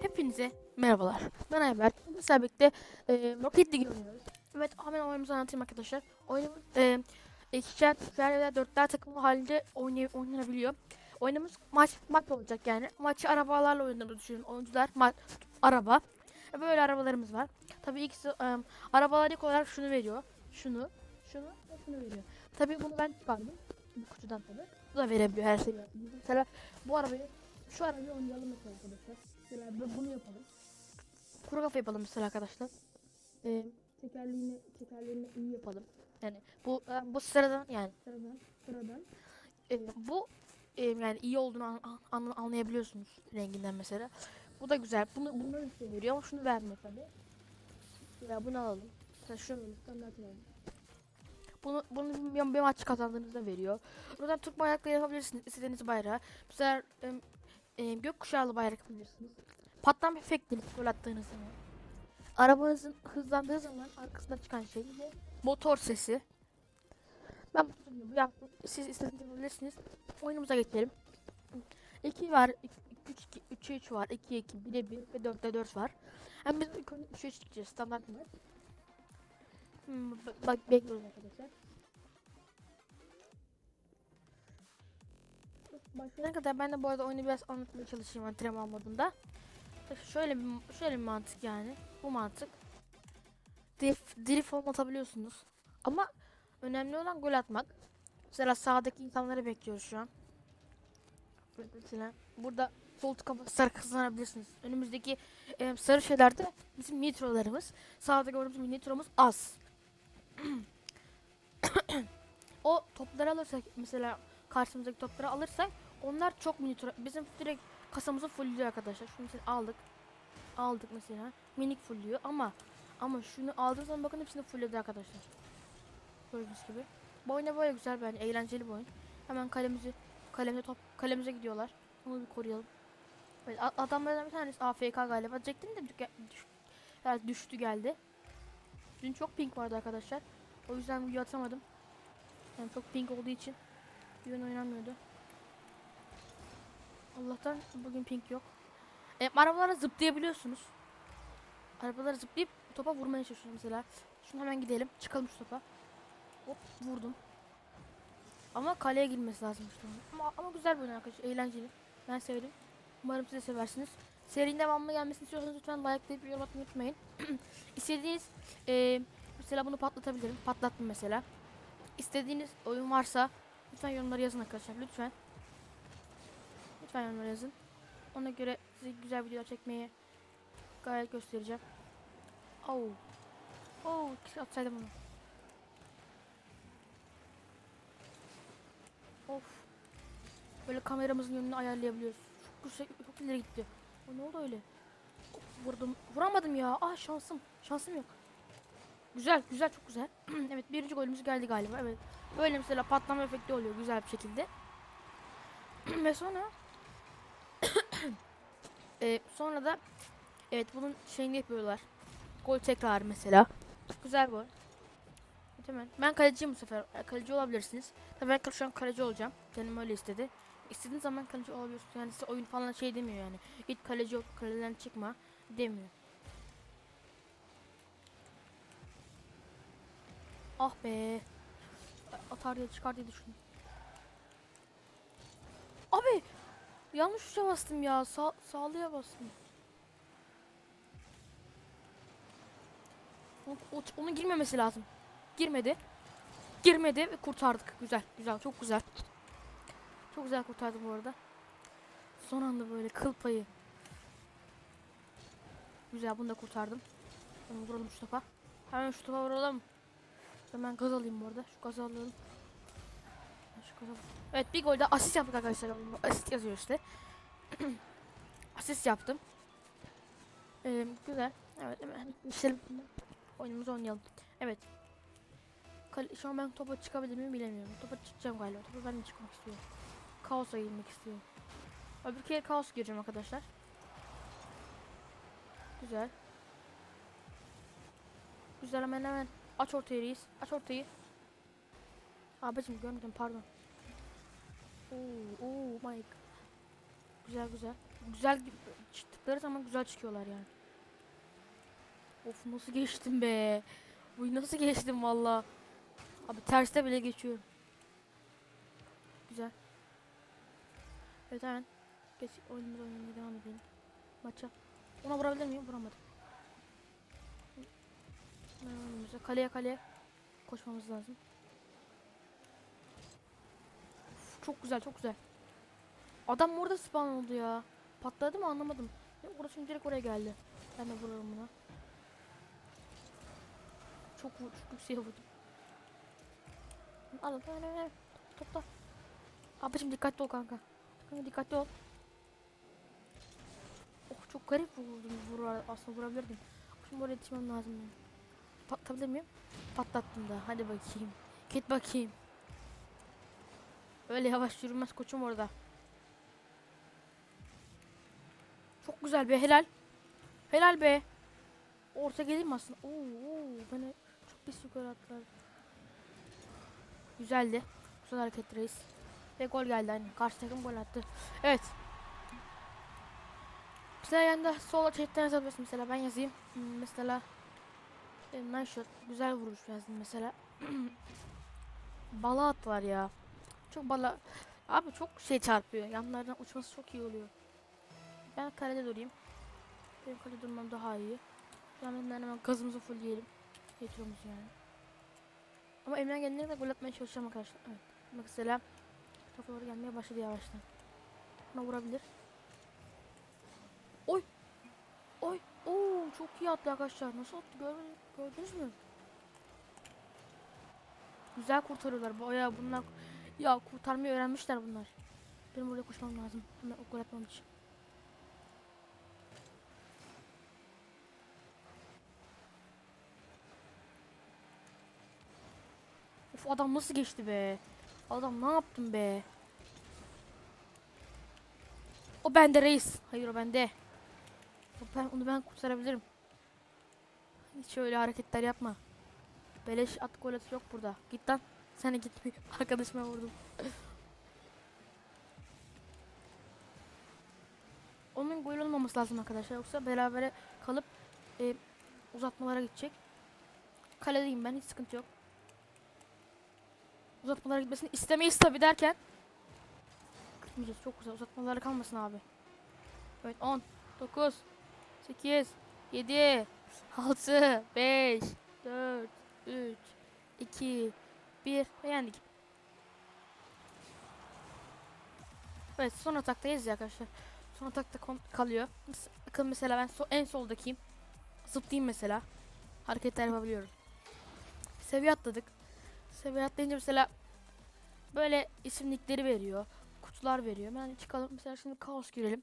Hepinize merhabalar. Ben Ayber. Sizlerle birlikte e, Rocket League oynuyoruz. Evet hemen oyunumuzu anlatayım arkadaşlar. Oyunumuz e, ikişer, üçer ya da dörtler takımlı halinde oynay oynanabiliyor. Oyunumuz maç maç olacak yani. Maçı arabalarla oynadığımızı düşünün. Oyuncular maç araba. E, Böyle arabalarımız var. Tabii ikisi e, arabalar ilk olarak şunu veriyor. Şunu, şunu ve şunu veriyor. Tabii bunu ben çıkardım. Bu kutudan tabii. Bu da verebiliyor her şeyi. Mesela bu arabayı şu arabayı oynayalım mesela arkadaşlar. Mesela bu- bunu yapalım. Kuru kafa yapalım mesela arkadaşlar. Ee, tekerleğini, tekerleğini iyi yapalım. Yani bu e, bu sıradan yani sıradan sıradan e, bu e, yani iyi olduğunu an- an- an- anlayabiliyorsunuz renginden mesela. Bu da güzel. Bunu bunları veriyor ama şunu vermiyor tabii. Ya bunu alalım. Mesela şunu standart alalım. Bunu bunu bir, bir maç kazandığınızda veriyor. Buradan Türk bayrakları yapabilirsiniz. istediğiniz bayrağı. Mesela e, gökkuşağlı bayrak yapabilirsiniz. Patlama efektini gol attığınız zaman. Arabanızın hızlandığı zaman arkasından çıkan şey de motor sesi. Ben bu yaptım. Siz istediğiniz yapabilirsiniz. Oyunumuza geçelim. 2 var, 3 2 3 3 var, 2 2 1'e 1 ve 4'te 4 var. Hem biz ilk önce 3 3 gideceğiz standart maç. Hmm, bak bekliyoruz arkadaşlar. Başlayana kadar ben de bu arada oyunu biraz anlatmaya çalışayım antrenman modunda. Şöyle bir, şöyle bir mantık yani. Bu mantık. Drift, drift form atabiliyorsunuz. Ama önemli olan gol atmak. Mesela sağdaki insanları bekliyoruz şu an. Mesela burada sol tıka basarak kazanabilirsiniz. Önümüzdeki e, sarı şeylerde bizim nitrolarımız. Sağda gördüğümüz nitromuz az. o topları alırsak mesela karşımızdaki topları alırsak onlar çok nitro. Bizim direkt kasamızı fullüyor arkadaşlar. Şunu mesela aldık. Aldık mesela. Minik fullüyor ama ama şunu aldığınız zaman bakın hepsini fullledi arkadaşlar. Gördüğünüz gibi. Bu oyun da böyle güzel bence. Eğlenceli bir oyun. Hemen kalemizi kalemize top kalemize gidiyorlar. Onu bir koruyalım. A- adamlardan bir tanesi AFK galiba. Diyecektim de düş, düş, evet, düştü geldi. Dün çok ping vardı arkadaşlar. O yüzden video atamadım. Yani çok ping olduğu için oyun oynanmıyordu. Allah'tan bugün ping yok. E, arabalara zıplayabiliyorsunuz. Arabalara zıplayıp topa vurmaya çalışıyorsunuz mesela. Şunu hemen gidelim. Çıkalım şu topa. Hop vurdum. Ama kaleye girmesi lazım işte onun. Ama, ama güzel bir oyun arkadaşlar. Eğlenceli. Ben sevdim. Umarım siz de seversiniz. Serinin devamlı gelmesini istiyorsanız lütfen likelayıp yorum atmayı unutmayın. İstediğiniz e, mesela bunu patlatabilirim. Patlattım mesela. İstediğiniz oyun varsa lütfen yorumlara yazın arkadaşlar. Lütfen. Lütfen yorumlara yazın. Ona göre size güzel videolar çekmeye gayet göstereceğim. Oh, keşke atsaydım onu. Of. Böyle kameramızın yönünü ayarlayabiliyoruz. Çok güzel, çok ileri gitti. O ne oldu öyle? Vurdum. Vuramadım ya. Ah şansım. Şansım yok. Güzel, güzel, çok güzel. evet, birinci golümüz geldi galiba. Evet. Böyle mesela patlama efekti oluyor güzel bir şekilde. Ve sonra Ee, sonra da evet bunun şeyini yapıyorlar. Gol tekrar mesela. Çok güzel gol. Evet, hemen. Ben kaleciyim bu sefer. E, Kaleci olabilirsiniz. Tabii ben şu an kaleci olacağım. Canım öyle istedi. İstediğin zaman kaleci olabiliyorsun. Yani size oyun falan şey demiyor yani. Git kaleci ol, kaleden çıkma demiyor. Ah be. Atar diye çıkar diye düşündüm. Abi yanlış tuşa bastım ya. Sağ, sağlıya bastım. Onun girmemesi lazım. Girmedi. Girmedi ve kurtardık. Güzel, güzel, çok güzel. Çok güzel kurtardım bu arada. Son anda böyle kıl payı. Güzel, bunu da kurtardım. Hemen vuralım şu topa. Hemen şu topa vuralım. Hemen gaz alayım bu arada. Şu gazı alalım. Şu gazı Evet bir golde asist yaptık arkadaşlar. Asist yazıyor işte. asist yaptım. Ee, güzel. Evet hemen geçelim. Oyunumuzu oynayalım. Evet. Şu an ben topa çıkabilir miyim bilemiyorum. Topa çıkacağım galiba. Topa ben de çıkmak istiyorum. Kaos'a girmek istiyorum. Öbür kere kaos gireceğim arkadaşlar. Güzel. Güzel hemen hemen. Aç ortayı reis. Aç ortayı. Abicim görmedim pardon. Oo, oo my. Güzel güzel. güzel gibi çıktıkları zaman güzel çıkıyorlar yani. Of nasıl geçtim be. Bu nasıl geçtim valla. Abi terste bile geçiyorum. Güzel. Evet hemen. Geç oyunumuza oynamaya devam edelim. Maça. Ona vurabilir miyim? Vuramadım. Kaleye kaleye. Koşmamız lazım. Uf, çok güzel çok güzel. Adam orada spawn oldu ya. Patladı mı anlamadım. Ya Orası şimdi direkt oraya geldi. Ben de vururum buna. Çok çok yükseğe vurdum. Al al al. Topla. Abicim dikkatli ol kanka. Kanka dikkatli ol. Oh çok garip vurdum. Vur, aslında vurabilirdim. Şimdi oraya yetişmem lazım benim. Patlatabilir miyim? Patlattım da. Hadi bakayım. Git bakayım. Öyle yavaş yürümez koçum orada. Çok güzel be helal. Helal be. Orta geleyim aslında? Oo, oo beni çok pis yukarı attılar. Güzeldi. Güzel hareket reis. Ve gol geldi hani. Karşı takım gol attı. Evet. Mesela yanında sola chatten yazabilirsin mesela ben yazayım. Hmm, Mesela e, nice shot. Güzel vuruş yazdım mesela. bala attılar ya. Çok bala. Abi çok şey çarpıyor. Yanlardan uçması çok iyi oluyor. Ben kalede durayım. Benim kalede durmam daha iyi. Yanından hemen gazımızı fullleyelim. Yetiyoruz yani. Ama elimden geldiğine kadar gol atmaya çalışacağım arkadaşlar. Evet. Mesela topa doğru gelmeye başladı yavaştan. Buna vurabilir. Oy! Oy! Oo çok iyi attı arkadaşlar. Nasıl attı gördünüz, mü? Güzel kurtarıyorlar. Bayağı bunlar ya kurtarmayı öğrenmişler bunlar. Benim oraya koşmam lazım. Hemen o gol atmam için. Of adam nasıl geçti be? Adam ne yaptın be? O bende reis. Hayır o bende. Ben, onu ben kurtarabilirim. Hiç öyle hareketler yapma. Beleş at gol yok burada. Git lan. Sen de gitme. Arkadaşıma vurdum. Onun gol olmaması lazım arkadaşlar. Yoksa berabere kalıp e, uzatmalara gidecek. Kaledeyim ben. Hiç sıkıntı yok. Uzatmalara gitmesini istemeyiz tabi derken. Gitmeyeceğiz. Çok güzel. Uzatmalara kalmasın abi. Evet 10, 9, 8, 7, 6, 5, 4, 3, 2, 1 ve yendik. Evet son ataktayız ya arkadaşlar. Son atakta kalıyor. Bakın mesela ben so- en soldakiyim. Zıplayayım mesela. Hareketler yapabiliyorum. Seviye atladık. Seviye atlayınca mesela böyle isimlikleri veriyor. Kutular veriyor. Ben çıkalım. Mesela şimdi kaos girelim.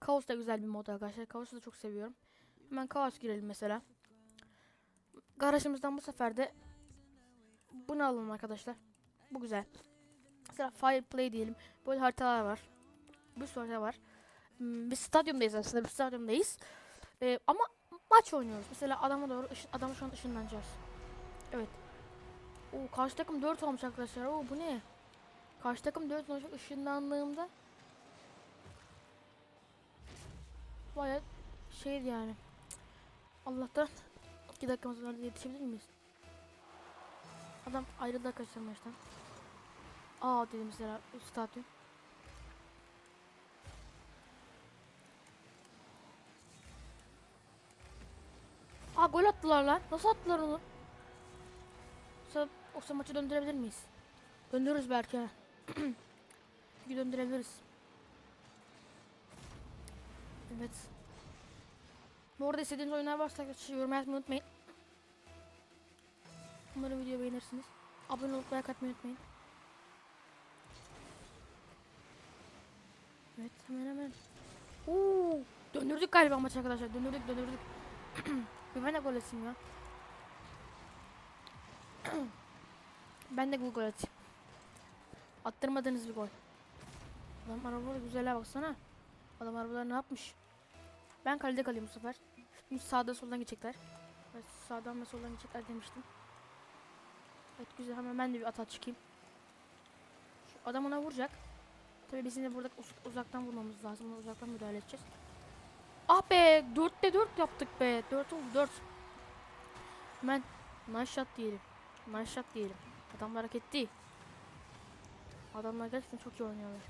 Kaos da güzel bir mod arkadaşlar. Kaos'u da çok seviyorum. Hemen kaos girelim mesela. Garajımızdan bu sefer de bunu alalım arkadaşlar. Bu güzel. Mesela Fireplay diyelim. Böyle haritalar var. Bir sürü harita var. Hmm, Biz stadyumdayız aslında. Biz stadyumdayız. Ee, ama maç oynuyoruz. Mesela adama doğru adama şu an ışınlanacağız. Evet. Oo, karşı takım 4 olmuş arkadaşlar. Oo, bu ne? Karşı takım 4 olmuş ışınlandığımda Baya şeydi yani. Allah'tan 2 dakikamız var yetişebilir miyiz? Adam ayrıldı arkadaşlar maçtan. Aa dedim mesela stadyum. Aa gol attılar lan. Nasıl attılar onu? Yoksa, yoksa maçı döndürebilir miyiz? Döndürürüz belki. Çünkü döndürebiliriz. Evet. Bu arada istediğiniz oyunlar varsa yorum yazmayı unutmayın. Umarım videoyu beğenirsiniz. Abone olup like atmayı unutmayın. Evet hemen hemen. Oo, döndürdük galiba maçı arkadaşlar. Döndürdük döndürdük. Bir ben de gol atayım ya. ben de gol atayım. Attırmadığınız bir gol. Adam arabaları güzele baksana. Adam arabalar ne yapmış? Ben kalede kalayım bu sefer. Şimdi sağda soldan geçecekler. Sağdan ve soldan geçecekler demiştim. Evet güzel hemen ben de bir ata çıkayım. Şu adam ona vuracak. Tabii bizim de burada uz- uzaktan vurmamız lazım. Ona uzaktan müdahale edeceğiz. Ah be 4'te 4 yaptık be. 4 oldu 4. Hemen nice shot diyelim. Nice shot diyelim. Adamlar hareketli. Adamlar gerçekten çok iyi oynuyorlar.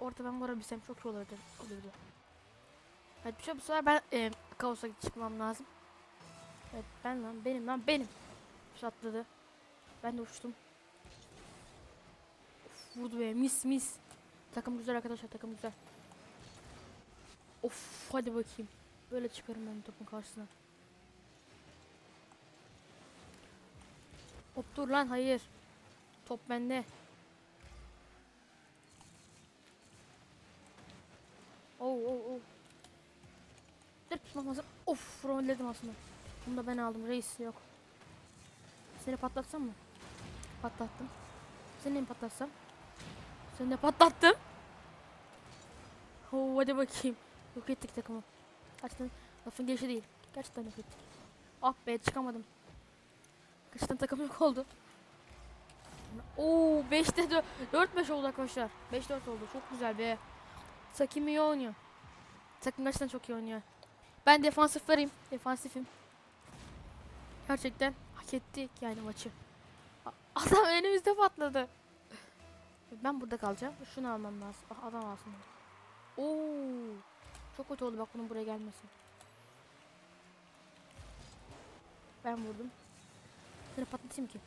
Orta ben vurabilsem çok iyi olurdu. olurdu. Evet bir şey bu sefer ben e, kaosa çıkmam lazım. Evet ben lan benim lan benim. Bir. Ben de uçtum. Of, vurdu be mis mis. Takım güzel arkadaşlar takım güzel. Of hadi bakayım. Böyle çıkarım ben topun karşısına. Hop dur lan hayır. Top bende. Oh oh oh. Dur tutmasın. Of rolledim aslında. Bunu da ben aldım reis yok. Seni patlatsam mı? Patlattım. Seni mi patlatsam? Seni de patlattım. Oo hadi bakayım. Yok ettik takımı. Gerçekten lafın gelişi değil. Gerçekten yok ettik. Ah be çıkamadım. Gerçekten takım yok oldu. Oo 5'te 4-5 oldu arkadaşlar. 5-4 oldu. Çok güzel be. Takım iyi oynuyor. Takım gerçekten çok iyi oynuyor. Ben defansif vereyim. Defansifim. Gerçekten hak ettik yani maçı. Adam önümüzde patladı. Ben burada kalacağım. Şunu almam lazım. Ah, adam alsın. Oo. Çok kötü oldu bak bunun buraya gelmesi. Ben vurdum. Seni patlatayım ki.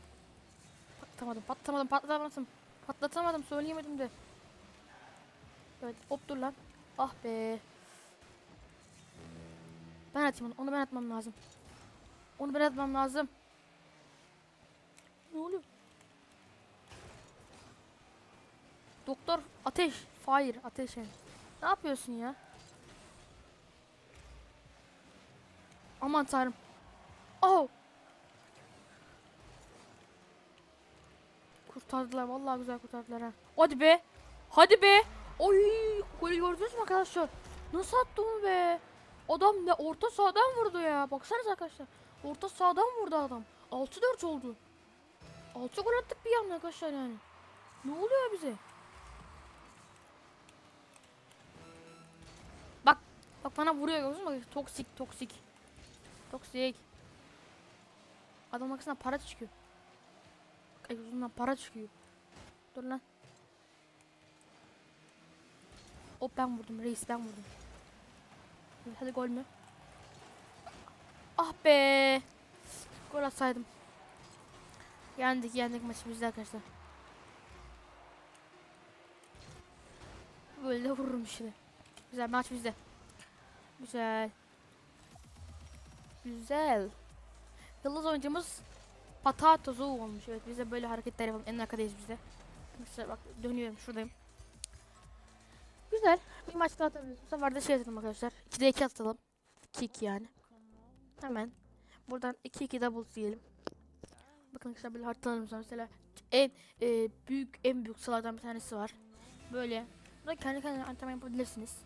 Patlatamadım, patlatamadım, patlatamadım. Patlatamadım, söyleyemedim de. Evet, hop dur lan. Ah be. Ben atayım onu, onu ben atmam lazım. Onu ben atmam lazım. Ne oluyor? Doktor ateş, fire, ateş yani. Ne yapıyorsun ya? Aman tanrım. Oh. Kurtardılar vallahi güzel kurtardılar ha. Hadi be. Hadi be. Oy golü gördünüz mü arkadaşlar? Nasıl attı onu be? Adam ne orta sahadan vurdu ya. Baksanıza arkadaşlar. Orta sahadan vurdu adam. 6-4 oldu. 6 gol attık bir anda arkadaşlar yani. Ne oluyor bize? Bak bak bana vuruyor gördünüz mü? Toksik toksik. Toksik. Adam baksana para çıkıyor. Bak, Egzozundan para çıkıyor. Dur lan. Hop ben vurdum reis ben vurdum. Hadi gol mü? Ah be. Gol atsaydım. Yendik yendik maçı bizde arkadaşlar. Böyle de vururum şimdi. Güzel maç bizde. Güzel. Güzel. Yıldız oyuncumuz Patatozu olmuş. Evet biz de böyle hareketler yapalım. En arkadayız biz. Mesela bak dönüyorum şuradayım. Güzel. Bir maç daha atabiliriz. Bu sefer de şey atalım arkadaşlar. 2'de 2 atalım. 2-2 yani. Hemen. Buradan 2-2 double diyelim. Bakın arkadaşlar böyle haritalarımız. Mesela en e, büyük en büyük sıralardan bir tanesi var. Böyle. Burada kendi kendine antrenman yapabilirsiniz.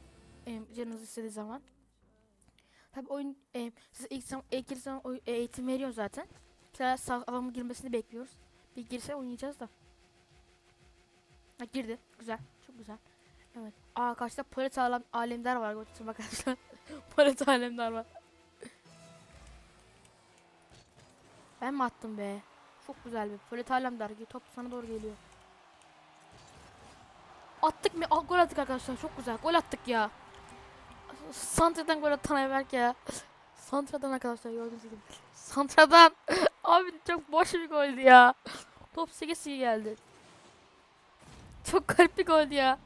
E, canınız istediği zaman. Tabi oyun e, size ilk zaman, ilk zaman e, eğitim veriyor zaten. Mesela sağ adamın girmesini bekliyoruz. Bir girse oynayacağız da. Ha, girdi. Güzel. Çok güzel. Evet. Aa karşıda polet alem, alemdar var. Götürün arkadaşlar. polet alemdar var. Ben mi attım be? Çok güzel bir polet alemdar. Top sana doğru geliyor. Attık mı? Aa, gol attık arkadaşlar. Çok güzel. Gol attık ya. Santra'dan gol atan Ayberk ya. Santra'dan arkadaşlar gördüğünüz gibi. Santra'dan. Abi çok boş bir goldü ya. Top 8 iyi geldi. Çok garip bir goldü ya.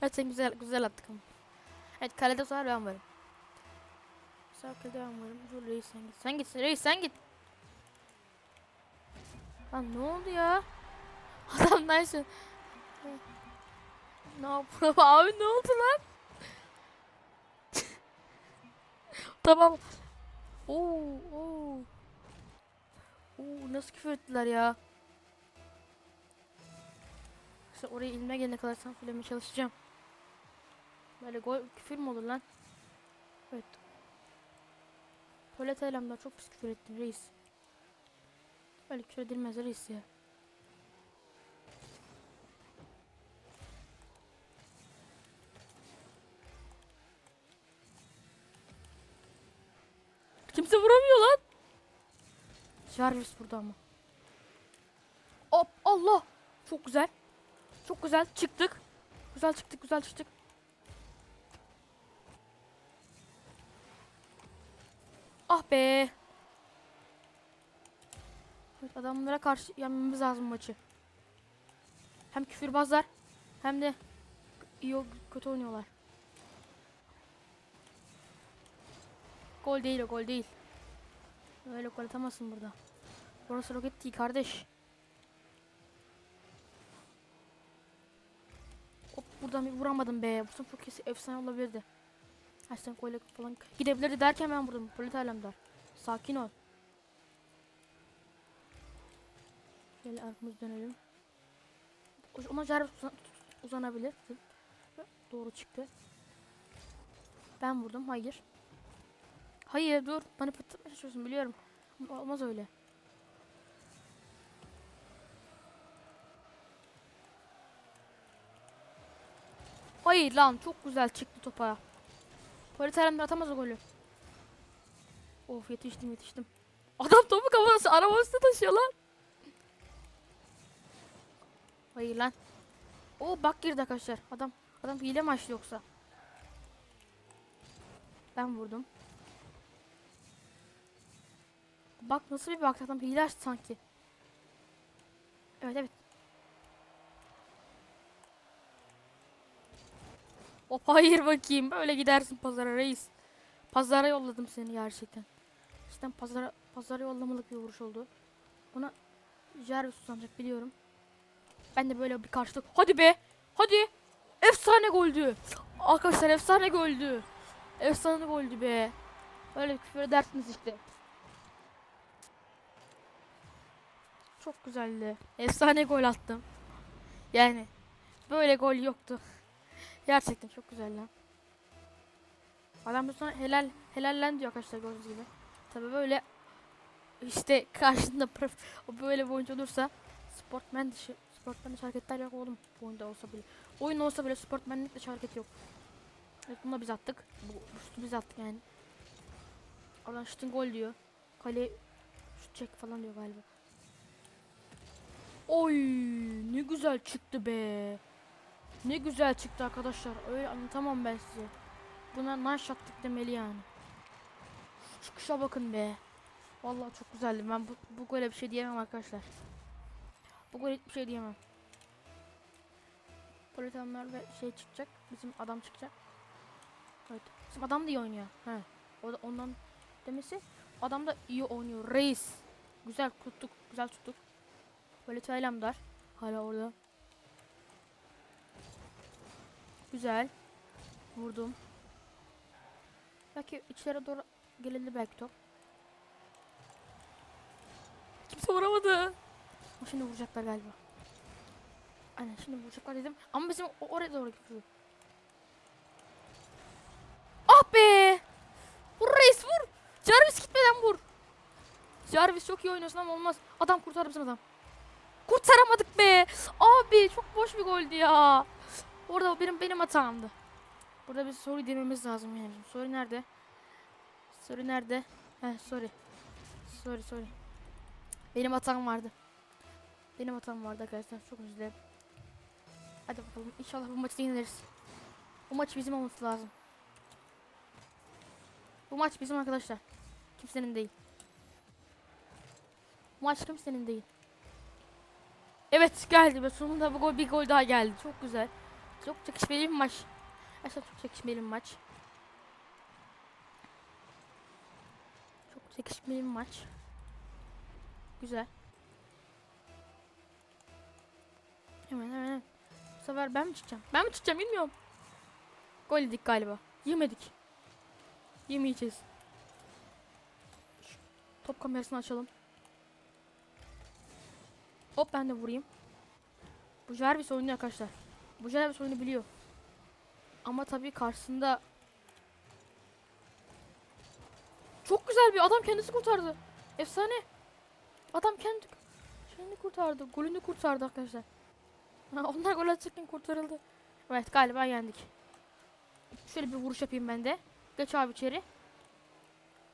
Gerçekten güzel güzel attık ama. Evet kalede sonra ben varım. Sağ kalede ben varım. Dur reis sen git. Sen git reis sen git. Lan ne oldu ya? Adam nice. Ne yapıyor? Abi ne oldu lan? tamam. Oo, oo. Oo, nasıl küfür ettiler ya? İşte oraya ilme gelene kadar sen filmeye çalışacağım. Böyle gol küfür mü olur lan? Evet. Tuvalet eylemden çok pis küfür ettin reis. Böyle küfür edilmez reis ya. Kimse vuramıyor lan. Jarvis burada ama. Hop Allah. Çok güzel. Çok güzel çıktık. Güzel çıktık güzel çıktık. Ah be. Adamlara karşı yenmemiz lazım maçı. Hem küfürbazlar hem de iyi kötü oynuyorlar. Gol değil o gol değil. Öyle gol atamazsın burada. Burası roket değil kardeş. Hop buradan bir vuramadım be. Bu çok kesin efsane olabilirdi. Açtan golle falan gidebilirdi derken ben vurdum. Polit alemdar. Sakin ol. Şöyle arkamız dönelim. Ona Jarvis uzan- uzanabilir. Doğru çıktı. Ben vurdum. Hayır. Hayır dur. Bana patlatmaya çalışıyorsun biliyorum. Olmaz öyle. Hayır lan çok güzel çıktı topa. Polit alemdar atamaz o golü. Of yetiştim yetiştim. Adam topu kafası arabasına taşıyor lan. Hayır lan. O bak girdi arkadaşlar. Adam adam hile mi yoksa? Ben vurdum. Bak nasıl bir bak adam hile açtı sanki. Evet evet. Hop hayır bakayım. Böyle gidersin pazara reis. Pazara yolladım seni gerçekten. İşte pazara pazara yollamalık bir vuruş oldu. Buna Jarvis uzanacak biliyorum. Ben de böyle bir karşılık. Hadi be. Hadi. Efsane goldü. Arkadaşlar efsane goldü. Efsane goldü be. Böyle küfür edersiniz işte. Çok güzeldi. Efsane gol attım. Yani böyle gol yoktu. Gerçekten çok güzel lan. Adam bu sonra helal helallen diyor arkadaşlar gördüğünüz gibi. Tabii böyle işte karşında prof, o böyle bir oyuncu olursa sportman dışı sportman dışı hareketler yok oğlum bu oyunda olsa bile. Oyun olsa bile sportmenlik dışı hareket yok. Evet bunu da biz attık. Bu, bu şutu biz attık yani. Oradan şutun gol diyor. Kale şut çek falan diyor galiba. Oy ne güzel çıktı be. Ne güzel çıktı arkadaşlar. Öyle anlatamam ben size. Buna nice attık demeli yani. Şu çıkışa bakın be. Vallahi çok güzeldi. Ben bu, bu gole bir şey diyemem arkadaşlar. Bu gole hiçbir şey diyemem. Politanlar ve şey çıkacak. Bizim adam çıkacak. Evet. Bizim adam da iyi oynuyor. He. O da ondan demesi adam da iyi oynuyor. Reis. Güzel tuttuk. Güzel tuttuk. Böyle Taylandar. Hala orada. Güzel. Vurdum. Belki içeri doğru gelindi belki top. Kimse vuramadı. Ama şimdi vuracaklar galiba. Aynen şimdi vuracaklar dedim. Ama bizim oraya doğru gidiyor. Ah be! Vur reis vur! Jarvis gitmeden vur. Jarvis çok iyi oynuyorsun ama olmaz. Adam kurtar mısın adam? Kurtaramadık be. Abi çok boş bir goldü ya. Orada benim benim hatamdı. Burada bir sorry dememiz lazım yani. Sorry nerede? Sorry nerede? Heh sorry. Sorry sorry. Benim hatam vardı. Benim hatam vardı arkadaşlar. Çok özür. Hadi bakalım. İnşallah bu maçı yeniliriz. Bu maç bizim olması lazım. Bu maç bizim arkadaşlar. Kimsenin değil. Bu maç kimsenin değil. Evet geldi ve sonunda bu gol bir gol daha geldi. Çok güzel. Çok çekişmeli bir maç. Gerçekten çok çekişmeli bir maç. Çok çekişmeli bir maç. Güzel. Hemen hemen. Bu sefer ben mi çıkacağım? Ben mi çıkacağım bilmiyorum. Gol yedik galiba. Yemedik. Yemeyeceğiz. Top kamerasını açalım. Hop ben de vurayım. Bu Jarvis oynuyor arkadaşlar. Bu Jarvis oyunu biliyor. Ama tabii karşısında çok güzel bir adam kendisi kurtardı. Efsane. Adam kendi şeyini kurtardı. Golünü kurtardı arkadaşlar. Onlar gol atacakken kurtarıldı. Evet galiba yendik. Şöyle bir vuruş yapayım ben de. Geç abi içeri.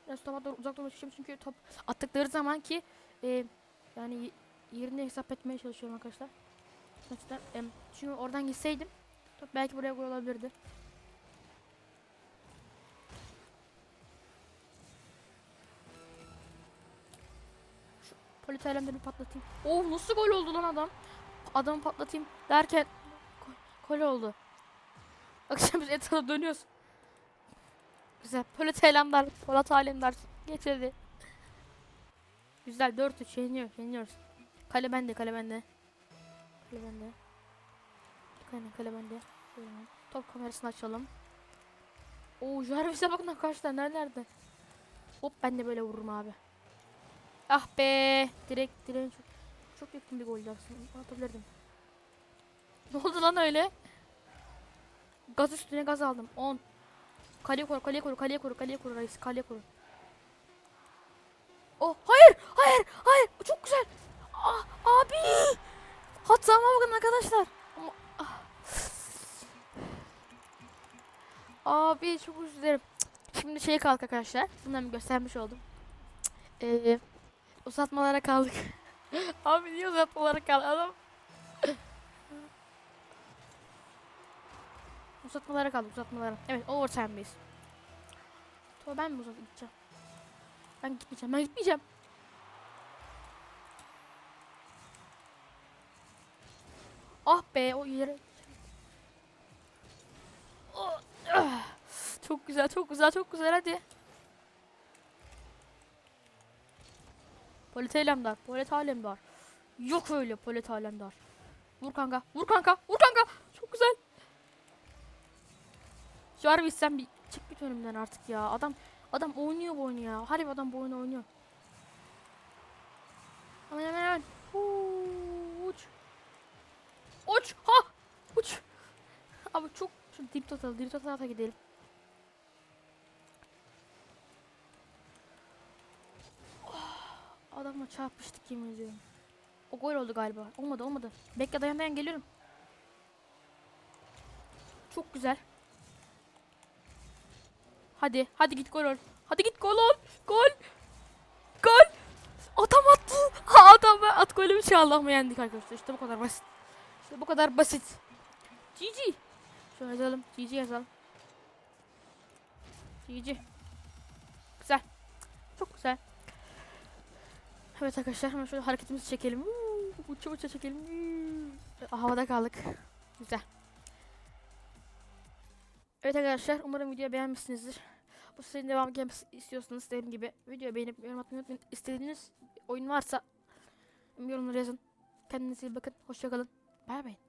Biraz topa doğru uzak durmaya çalışıyorum çünkü top attıkları zaman ki e, yani y- yerini hesap etmeye çalışıyorum arkadaşlar. Arkadaşlar em, çünkü oradan gitseydim top belki buraya gol olabilirdi. Şu politelemde patlatayım. Oh nasıl gol oldu lan adam? Adamı patlatayım derken gol, oldu. Akşam biz etrafa dönüyoruz. Güzel. Polat Alemdar, Polat Alemdar getirdi. Güzel 4-3 yeniyor, yeniyoruz. Kale bende, kale bende. Kale bende. Kale, kale bende. Top kamerasını açalım. Oo Jarvis'e bakın arkadaşlar nerelerde. Hop ben de böyle vururum abi. Ah be. Direkt direkt çok, çok yakın bir goldü aslında. Atabilirdim. Ne oldu lan öyle? Gaz üstüne gaz aldım. 10. Kaleye koru, kaleye koru, kaleye koru, kaleye koru reis, kaleye koru. Oh, hayır, hayır, hayır. Çok güzel. Ah, abi. Hatama bakın arkadaşlar. Ah. Abi çok özür dilerim. Şimdi şey kalk arkadaşlar. Bundan bir göstermiş oldum. Ee, uzatmalara kaldık. abi niye uzatmalara kaldık? Adam Uzatmalara kaldık uzatmalara. Evet overtime'deyiz. Tamam ben mi uzat gideceğim? Ben gitmeyeceğim ben gitmeyeceğim. Ah be o yere. Çok güzel çok güzel çok güzel hadi. Polit Alemdar. Polit Alemdar. Yok öyle Polit Alemdar. Vur kanka. Vur kanka. Vur kanka. Çok güzel. Jarvis sen bir çık bir önümden artık ya. Adam adam oynuyor bu oyunu ya. Harbi adam bu oyunu oynuyor. Hemen hemen hemen. Huu. Uç. Ha. Uç. Abi çok şu dip total dip total'a gidelim. Adamla çarpıştık yemin ediyorum. O gol oldu galiba. Olmadı olmadı. Bekle dayan dayan geliyorum. Çok güzel. Hadi, hadi git gol ol. Hadi git gol ol. Gol. Gol. Adam attı. Ha adam at golümü çaldı ama yendik arkadaşlar. İşte bu kadar basit. İşte bu kadar basit. GG. Şöyle yazalım. GG yazalım. GG. Güzel. Çok güzel. Evet arkadaşlar hemen şöyle hareketimizi çekelim. Uça uça çekelim. Havada kaldık. Güzel. Evet arkadaşlar umarım videoyu beğenmişsinizdir. Bu serinin devam gelmesi istiyorsanız dediğim gibi videoyu beğenip yorum atmayı unutmayın. İstediğiniz oyun varsa yorumlara yazın. Kendinize iyi bakın. Hoşçakalın. Bye.